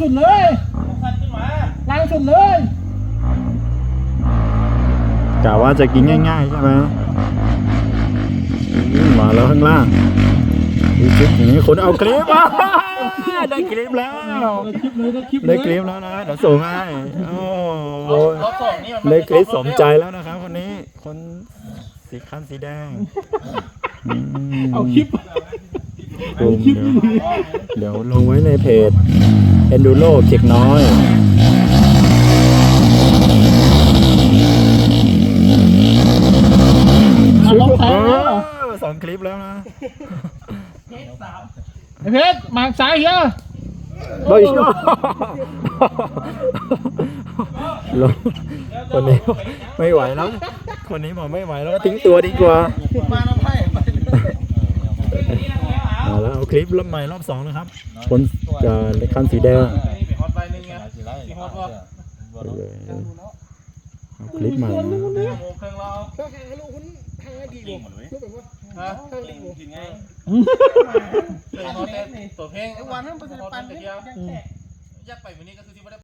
งสุดเลยล่างสุดเลยกะว่าจะกินง่ายๆใช่ไหมมาแล้วข้างล่างนี่คนเอาคลิปมาได้คลิปแล้วได้คลิปแล้วนะเดี๋ยวส่งให้โอ้โหได้คลิปสมใจแล้วนะครับคนนี้คนสีขั้นสีแดงเอาคลิป ดูเดี๋ยวเดี๋ยวลงไว้ในเพจ Enduro เจ็กน้อยเอาลองแทงแล้วเออสองคลิปแล้วนะไอ้เพชรหมากสายเฮียเฮ้ยลงคนนี้ไม่ไหวแล้ว คนนี้บอกไม่ไหวแล้วก็ทิ้งตัวดีกว่า มาน้ำไผ่ เอาแล้วเอา คลิปรอบใหม่รอบสองนะครับคนจะคันสีแดงฮอตใบหนึ่งไงสีฮอตว่าเอาเลยเอาคลิปใหม่นะโมงเครื่องเราถ้าหาลูกคุณหาดีบ่ลูกแบบว่าฮะทางดีบ่กินไงเป็นฮอตเต้นตัวเพลงวันนั้นไปฮอตปั่นเต้นเนี่ยเดียวอยากไปวันนี้ก็คือที่ไม่ได้